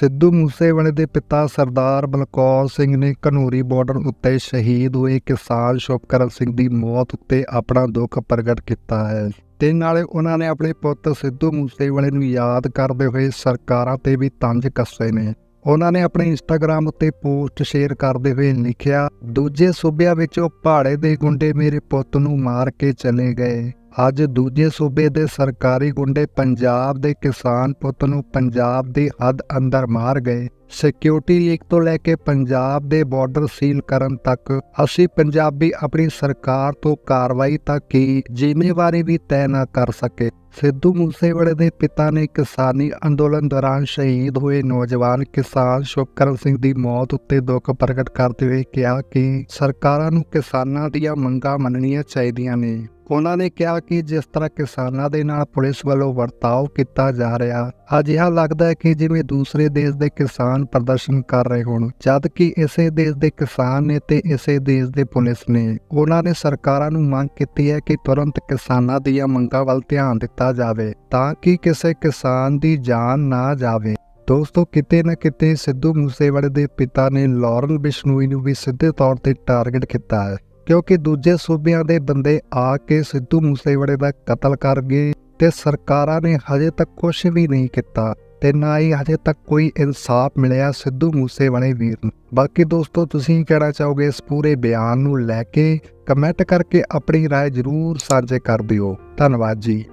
ਸਿੱਧੂ ਮੂਸੇਵਾਲੇ ਦੇ ਪਿਤਾ ਸਰਦਾਰ ਬਲਕੌਰ ਸਿੰਘ ਨੇ ਘਨੌਰੀ ਬਾਰਡਰ ਉੱਤੇ ਸ਼ਹੀਦ ਹੋਏ ਕਿਸਾਨ ਸ਼ੁਭਕਰਨ ਸਿੰਘ ਦੀ ਮੌਤ ਉੱਤੇ ਆਪਣਾ ਦੁੱਖ ਪ੍ਰਗਟ ਕੀਤਾ ਹੈ। ਤੇ ਨਾਲੇ ਉਹਨਾਂ ਨੇ ਆਪਣੇ ਪੁੱਤ ਸਿੱਧੂ ਮੂਸੇਵਾਲੇ ਨੂੰ ਯਾਦ ਕਰਦੇ ਹੋਏ ਸਰਕਾਰਾਂ ਤੇ ਵੀ ਤੰਜ ਕੱਸੇ ਨੇ। ਉਹਨਾਂ ਨੇ ਆਪਣੇ ਇੰਸਟਾਗ੍ਰam ਉੱਤੇ ਪੋਸਟ ਸ਼ੇਅਰ ਕਰਦੇ ਹੋਏ ਲਿਖਿਆ, ਦੂਜੇ ਸੂਬਿਆਂ ਵਿੱਚੋਂ ਪਹਾੜੇ ਦੇ ਗੁੰਡੇ ਮੇਰੇ ਪੁੱਤ ਨੂੰ ਮਾਰ ਕੇ ਚਲੇ ਗਏ। ਅੱਜ ਦੂਜੇ ਸੂਬੇ ਦੇ ਸਰਕਾਰੀ ਗੁੰਡੇ ਪੰਜਾਬ ਦੇ ਕਿਸਾਨ ਪੁੱਤ ਨੂੰ ਪੰਜਾਬ ਦੀ ਹੱਦ ਅੰਦਰ ਮਾਰ ਗਏ। ਸਿਕਿਉਰਿਟੀ ਲੀਕ ਤੋਂ ਲੈ ਕੇ ਪੰਜਾਬ ਦੇ ਬਾਰਡਰ ਸੀਲ ਕਰਨ ਤੱਕ ਅਸੀਂ ਪੰਜਾਬੀ ਆਪਣੀ ਸਰਕਾਰ ਤੋਂ ਕਾਰਵਾਈ ਤੱਕ ਕੀ ਜ਼ਿੰਮੇਵਾਰੀ ਵੀ ਤੈਅ ਨਾ ਕਰ ਸਕੇ। ਸਿੱਧੂ ਮੂਸੇਵਾਲੇ ਦੇ ਪਿਤਾ ਨੇ ਕਿਸਾਨੀ ਅੰਦੋਲਨ ਦੌਰਾਨ ਸ਼ਹੀਦ ਹੋਏ ਨੌਜਵਾਨ ਕਿਸਾਨ ਸ਼ੁਭਕਰਨ ਸਿੰਘ ਦੀ ਮੌਤ ਉੱਤੇ ਦੁੱਖ ਪ੍ਰਗਟ ਕਰਦੇ ਹੋਏ ਕਿਹਾ ਕਿ ਸਰਕਾਰਾਂ ਨੂੰ ਕਿਸਾਨਾਂ ਦੀਆਂ ਮੰਗਾਂ ਮੰਨਣੀਆਂ ਚਾਹੀਦੀਆਂ ਨੇ। ਉਹਨਾਂ ਨੇ ਕਿਹਾ ਕਿ ਜਿਸ ਤਰ੍ਹਾਂ ਕਿਸਾਨਾਂ ਦੇ ਨਾਲ ਪੁਲਿਸ ਵੱਲੋਂ ਵਰਤਾਓ ਕੀਤਾ ਜਾ ਰਿਹਾ ਅਜਿਹਾ ਲੱਗਦਾ ਹੈ ਕਿ ਜਿਵੇਂ ਦੂਸਰੇ ਦੇਸ਼ ਦੇ ਕਿਸਾਨ ਪ੍ਰਦਰਸ਼ਨ ਕਰ ਰਹੇ ਹੋਣ, ਜਦ ਕਿ ਇਸੇ ਦੇਸ਼ ਦੇ ਕਿਸਾਨ ਨੇ ਤੇ ਇਸੇ ਦੇਸ਼ ਦੇ ਪੁਲਿਸ ਨੇ। ਉਹਨਾਂ ਨੇ ਸਰਕਾਰਾਂ ਨੂੰ ਮੰਗ ਕੀਤੀ ਹੈ ਕਿ ਤੁਰੰਤ ਕਿਸਾਨਾਂ ਦੀਆਂ ਮੰਗਾਂ ਵੱਲ ਧਿਆਨ ਦਿੱਤਾ ਜਾਵੇ, ਤਾਂ ਕਿ ਕਿਸੇ ਕਿਸਾਨ ਦੀ ਜਾਨ ਨਾ ਜਾਵੇ। ਦੋਸਤੋ, ਕਿਤੇ ਨਾ ਕਿਤੇ ਸਿੱਧੂ ਮੂਸੇਵਾਲੇ ਦੇ ਪਿਤਾ ਨੇ ਲਾਰੈਂਸ ਬਿਸ਼ਨੋਈ ਨੂੰ ਵੀ ਸਿੱਧੇ ਤੌਰ ਤੇ ਟਾਰਗੇਟ ਕੀਤਾ ਹੈ। ਕਿਉਂਕਿ ਦੂਜੇ ਸੂਬਿਆਂ ਦੇ ਬੰਦੇ ਆ ਕੇ ਸਿੱਧੂ ਮੂਸੇਵਾਲੇ ਦਾ ਕਤਲ ਕਰ ਗਏ ਤੇ ਸਰਕਾਰਾਂ ਨੇ ਹਜੇ ਤੱਕ ਕੁਝ ਵੀ ਨਹੀਂ ਕੀਤਾ ਤੇ ਨਾ ਹੀ ਹਜੇ ਤੱਕ ਕੋਈ ਇਨਸਾਫ ਮਿਲਿਆ ਸਿੱਧੂ ਮੂਸੇਵਾਲੇ ਵੀਰ ਨੂੰ ਬਾਕੀ ਦੋਸਤੋ ਤੁਸੀਂ ਕੀ ਕਹਿਣਾ ਚਾਹੋਗੇ ਇਸ ਪੂਰੇ ਬਿਆਨ ਨੂੰ ਲੈ ਕੇ ਕਮੈਂਟ ਕਰਕੇ ਆਪਣੀ رائے ਜ਼ਰੂਰ ਸਾਂਝੇ ਕਰ ਦਿਓ ਧੰਨਵਾਦ ਜੀ